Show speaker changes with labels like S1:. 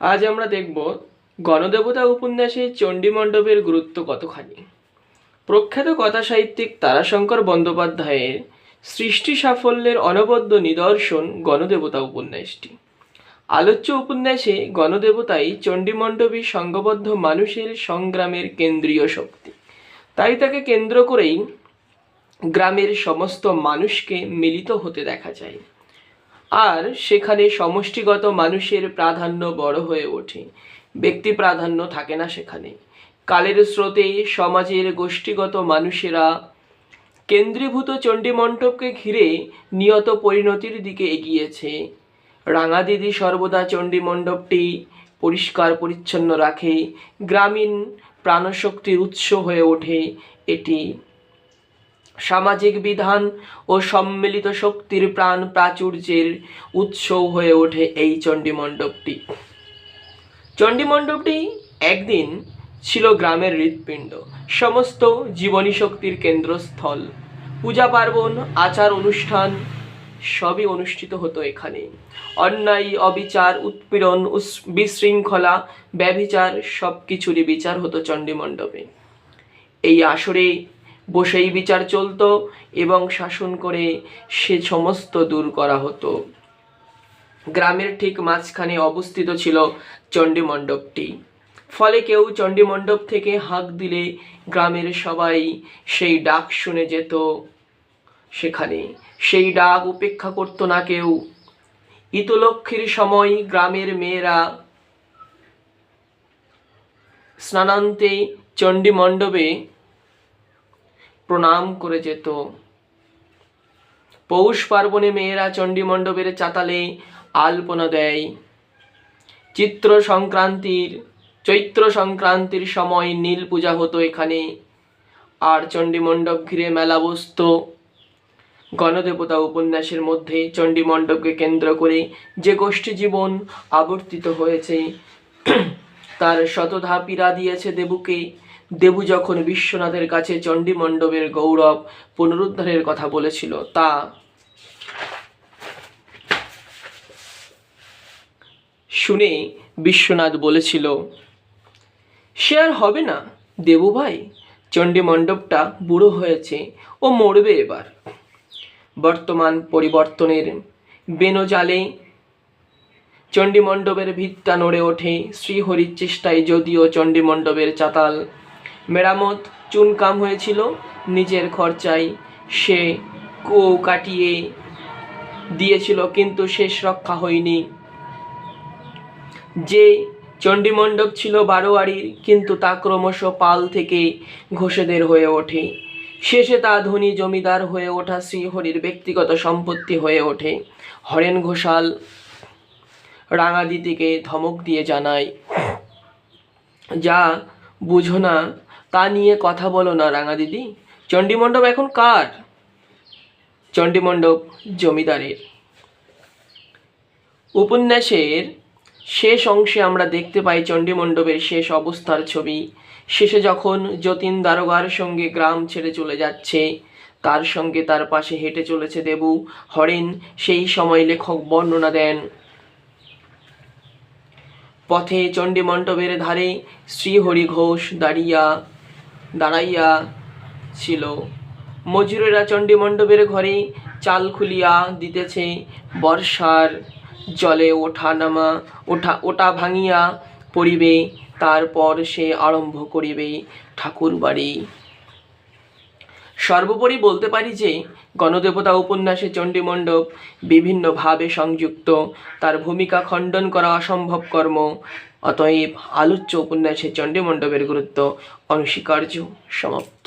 S1: আজ আমরা দেখব গণদেবতা উপন্যাসে চণ্ডীমণ্ডপের গুরুত্ব কতখানি। প্রখ্যাত কথা সাহিত্যিক তারাশঙ্কর বন্দ্যোপাধ্যায়ের সৃষ্টি সাফল্যের অনবদ্য নিদর্শন গণদেবতা উপন্যাসটি। আলোচ্য উপন্যাসে গণদেবতাই চণ্ডীমণ্ডপী সংঘবদ্ধ মানুষের সংগ্রামের কেন্দ্রীয় শক্তি। তাই তাকে কেন্দ্র করেই গ্রামের সমস্ত মানুষকে মিলিত হতে দেখা যায়। আর সেখানে সমষ্টিগত মানুষের প্রাধান্য বড় হয়ে ওঠে। ব্যক্তি প্রাধান্য থাকে না সেখানে। কালের স্রোতে সমাজের গোষ্ঠীগত মানুষেরা কেন্দ্রীভূত চণ্ডীমণ্ডপকে ঘিরে নিয়ত পরিণতির দিকে এগিয়েছে। রাঙা দিদি সর্বদা চণ্ডীমণ্ডপটি পরিষ্কার পরিচ্ছন্ন রাখে। গ্রামীণ প্রাণশক্তির উৎস হয়ে ওঠে এটি। সামাজিক বিধান ও সম্মিলিত শক্তির প্রাণ প্রাচুর্যের উৎস হয়ে ওঠে এই চণ্ডীমণ্ডপটি। চণ্ডীমণ্ডপটি একদিন ছিল গ্রামের হৃৎপিণ্ড, সমস্ত জীবনী শক্তির কেন্দ্রস্থল। পূজা পার্বণ, আচার অনুষ্ঠান সবই অনুষ্ঠিত হতো এখানে। অন্যায়, অবিচার, উৎপীড়ন বিশৃঙ্খলা, ব্যভিচার সব কিছুরই বিচার হতো চণ্ডীমণ্ডপে। এই আসরে বসেই বিচার চলতো এবং শাসন করে সে সমস্ত দূর করা হতো। গ্রামের ঠিক মাঝখানে অবস্থিত ছিল চণ্ডীমণ্ডপটি। ফলে কেউ চণ্ডীমণ্ডপ থেকে হাঁক দিলে গ্রামের সবাই সেই ডাক শুনে যেত, সেখানে সেই ডাক উপেক্ষা করতো না কেউ। ইতলক্ষীর সময় গ্রামের মেয়েরা স্নানান্তে চণ্ডীমণ্ডপে প্রণাম করে যেত। পৌষ পার্বণে মেয়েরা চণ্ডীমণ্ডপের চাতালে আলপনা দেয়। চিত্র সংক্রান্তির, চৈত্র সংক্রান্তির সময় নীল পূজা হতো এখানে। আর চণ্ডীমণ্ডপ ঘিরে মেলা বসত। গণদেবতা উপন্যাসের মধ্যে চণ্ডীমণ্ডপকে কেন্দ্র করে যে গোষ্ঠী জীবন আবর্তিত হয়েছে, তার শতধা পীড়া দিয়েছে দেবুকে। দেবু যখন বিশ্বনাথের কাছে চণ্ডীমণ্ডপের গৌরব পুনরুদ্ধারের কথা বলেছিল, তা শুনে বিশ্বনাথ বলেছিল, সে আর হবে না, দেবু ভাই। চণ্ডী মণ্ডপটা বুড়ো হয়েছে ও মরবে এবার। বর্তমান পরিবর্তনের বেনজালে চণ্ডী মণ্ডপের ভিতটা নড়ে ওঠে শ্রীহরির চেষ্টায়, যদিও চণ্ডী মণ্ডপের চাতাল মেরামত, চুনকাম হয়েছিল। নিজের খরচায় সে কো কাটিয়ে দিয়েছিল, কিন্তু শেষ রক্ষা হয়নি। যে চণ্ডীমণ্ডপ ছিল বারোয়ারির, কিন্তু তা ক্রমশ পাল থেকে ঘোষেদের হয়ে ওঠে। শেষে তা ধনী জমিদার হয়ে ওঠা, শ্রীহরির ব্যক্তিগত সম্পত্তি হয়ে ওঠে। হরেন ঘোষাল রাঙাদিদিকে ধমক দিয়ে জানায়, যা বুঝো না তা নিয়ে কথা বলো না, রাঙা রাঙাদিদি চণ্ডীমণ্ডপ এখন কার? চণ্ডীমণ্ডপ জমিদারের। উপন্যাসের শেষ অংশে আমরা দেখতে পাই চণ্ডীমণ্ডপের শেষ অবস্থার ছবি। শেষে যখন যতীন দারোগার সঙ্গে গ্রাম ছেড়ে চলে যাচ্ছে, তার সঙ্গে তার পাশে হেঁটে চলেছে দেবু। হরেন সেই সময় লেখক বর্ণনা দেন। পথে চণ্ডীমণ্ডপের ধারে শ্রীহরি ঘোষ দাঁড়িয়া দাঁড়াইয়া ছিল। মজুরেরা চণ্ডীমণ্ডপের ঘরে চাল খুলিয়া দিতেছে। বর্ষার জলে ওঠা নামা, ওঠা, ওটা ভাঙিয়া পড়িবে। তারপর সে আরম্ভ করিবে ঠাকুর বাড়ি সর্বোপরি বলতে পারি যে গণদেবতা উপন্যাসে চণ্ডীমণ্ডপ বিভিন্নভাবে সংযুক্ত। তার ভূমিকা খণ্ডন করা অসম্ভব কর্ম। অতএব আলোচ্য উপন্যাসে চণ্ডীমণ্ডপের গুরুত্ব অনস্বীকার্য। সমাপ্ত।